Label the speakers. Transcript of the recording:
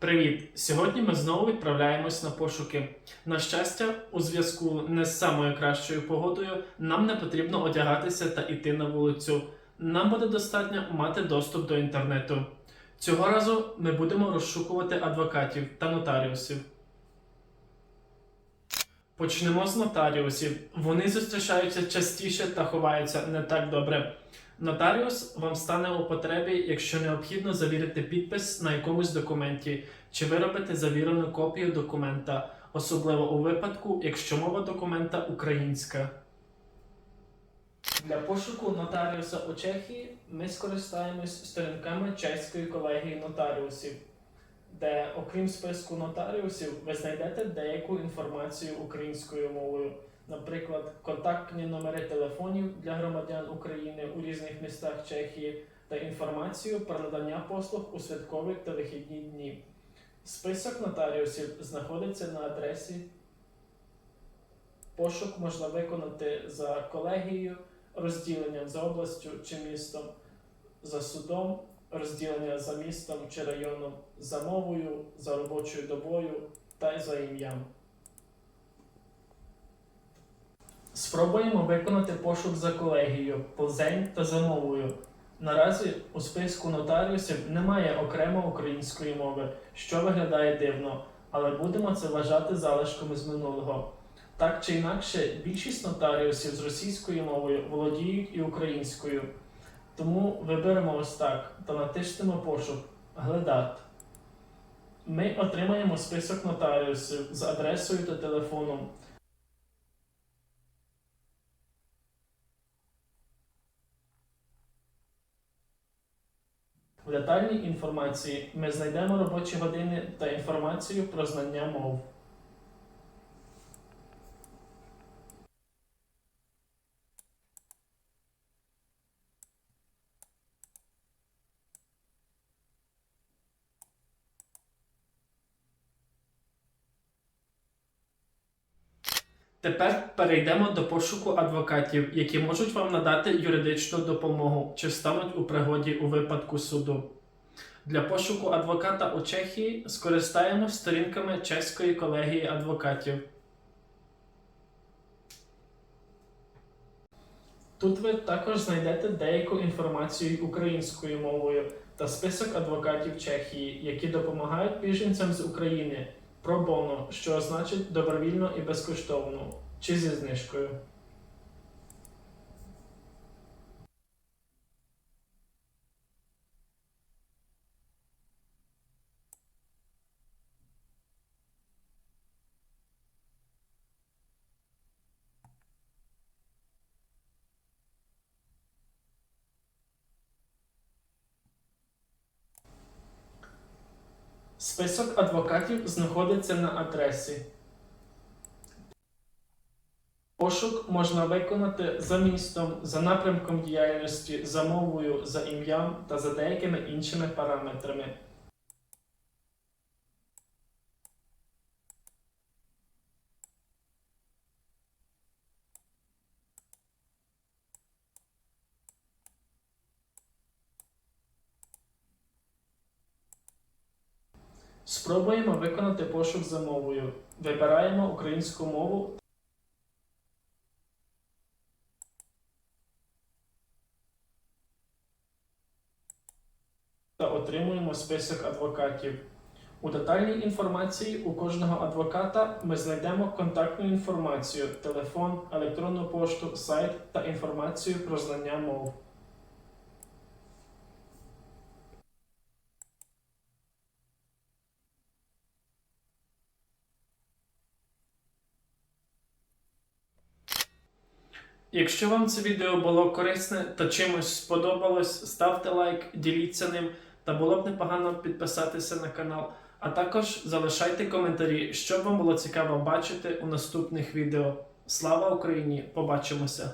Speaker 1: Привіт! Сьогодні ми знову відправляємось на пошуки. На щастя, у зв'язку не з самою кращою погодою, нам не потрібно одягатися та йти на вулицю. Нам буде достатньо мати доступ до інтернету. Цього разу ми будемо розшукувати адвокатів та нотаріусів. Почнемо з нотаріусів. Вони зустрічаються частіше та ховаються не так добре. Нотаріус вам стане у потребі, якщо необхідно завірити підпис на якомусь документі чи виробити завірену копію документа, особливо у випадку, якщо мова документа українська. Для пошуку нотаріуса у Чехії ми скористаємось сторінками чеської колегії нотаріусів, де, окрім списку нотаріусів, ви знайдете деяку інформацію українською мовою, наприклад, контактні номери телефонів для громадян України у різних містах Чехії та інформацію про надання послуг у святкові та вихідні дні. Список нотаріусів знаходиться на адресі. Пошук можна виконати за колегією, розділенням за областю чи містом, за судом, розділення за містом чи районом, за мовою, за робочою добою та й за ім'ям. Спробуємо виконати пошук за колегією, Плзень та за мовою. Наразі у списку нотаріусів немає окремо української мови, що виглядає дивно, але будемо це вважати залишками з минулого. Так чи інакше, більшість нотаріусів з російською мовою володіють і українською. Тому виберемо ось так та натиснемо пошук Гледат. Ми отримаємо список нотаріусів з адресою та телефоном. В детальній інформації ми знайдемо робочі години та інформацію про знання мов. Тепер перейдемо до пошуку адвокатів, які можуть вам надати юридичну допомогу чи стануть у пригоді у випадку суду. Для пошуку адвоката у Чехії скористаємось сторінками Чеської колегії адвокатів. Тут ви також знайдете деяку інформацію українською мовою та список адвокатів Чехії, які допомагають біженцям з України про боно, що значить добровільно і безкоштовно, чи зі знижкою. Список адвокатів знаходиться на адресі. Пошук можна виконати за містом, за напрямком діяльності, за мовою, за ім'ям та за деякими іншими параметрами. Спробуємо виконати пошук за мовою. Вибираємо українську мову та отримуємо список адвокатів. У детальній інформації у кожного адвоката ми знайдемо контактну інформацію, телефон, електронну пошту, сайт та інформацію про знання мов. Якщо вам це відео було корисне та чимось сподобалось, ставте лайк, діліться ним та було б непогано підписатися на канал. А також залишайте коментарі, що вам було цікаво бачити у наступних відео. Слава Україні! Побачимося!